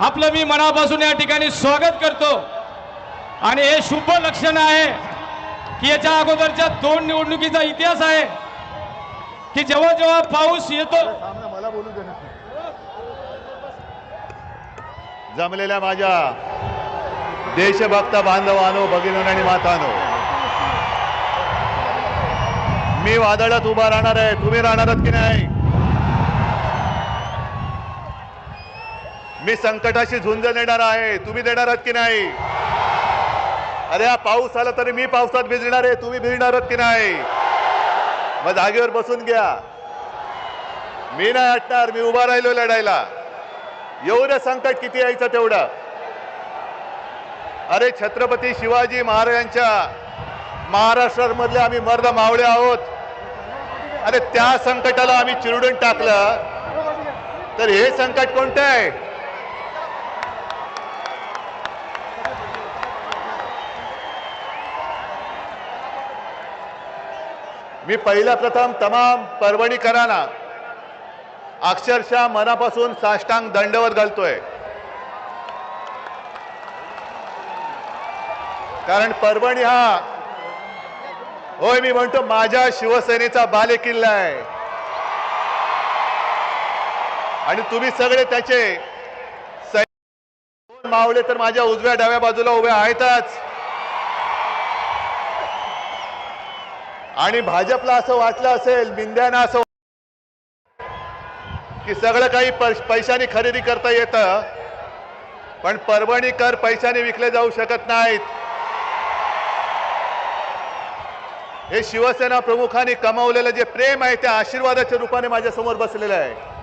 आपलं मी मनापासून या ठिकाणी स्वागत करतो. आणि हे शुभ लक्षण आहे की याच्या अगोदरच्या दोन निवडणुकीचा इतिहास आहे की जेव्हा जेव्हा पाऊस येतो मला बोलू दे जमलेल्या माझ्या देशभक्त बांधवानो भगिनो आणि मातानो. मी वादळात उभा राहणार आहे. तुम्ही राहणारच की नाही? मी संकटाशी झुंज देणार आहे. तुम्ही देणार आहात की नाही? अरे हा पाऊस आला तरी मी पावसात भिजणार आहे. तुम्ही भिजणार आहात की नाही? मग जागेवर बसून घ्या. मी नाही हटणार. मी उभा राहिलो लढायला. एवढं संकट किती यायचं तेवढं? अरे छत्रपती शिवाजी महाराजांच्या महाराष्ट्रामधले आम्ही मर्द मावळे आहोत. अरे त्या संकटाला आम्ही चिरडून टाकलं. तर हे संकट कोणतं आहे? मी पहिल्या प्रथम तमाम परभणीकरांना अक्षरशः मनापासून साष्टांग दंडवत घालतोय. कारण परभणी हा होय मी म्हणतो माझ्या शिवसेनेचा बालेकिल्ला आहे. आणि तुम्ही सगळे त्याचे मावले तर माझ्या उजव्या डाव्या बाजूला उभे आहेतच. आणि भाजपला असं वाटलं असेल मिंद्याना असं की सगळं काही पै- पैशाने खरेदी करता येतं पण परभणीकर पैशाने विकले जाऊ शकत नाहीत. हे शिवसेना प्रमुखांनी कमावलेलं जे प्रेम आहे त्या आशीर्वादाच्या रूपाने माझ्यासमोर बसलेलं आहे.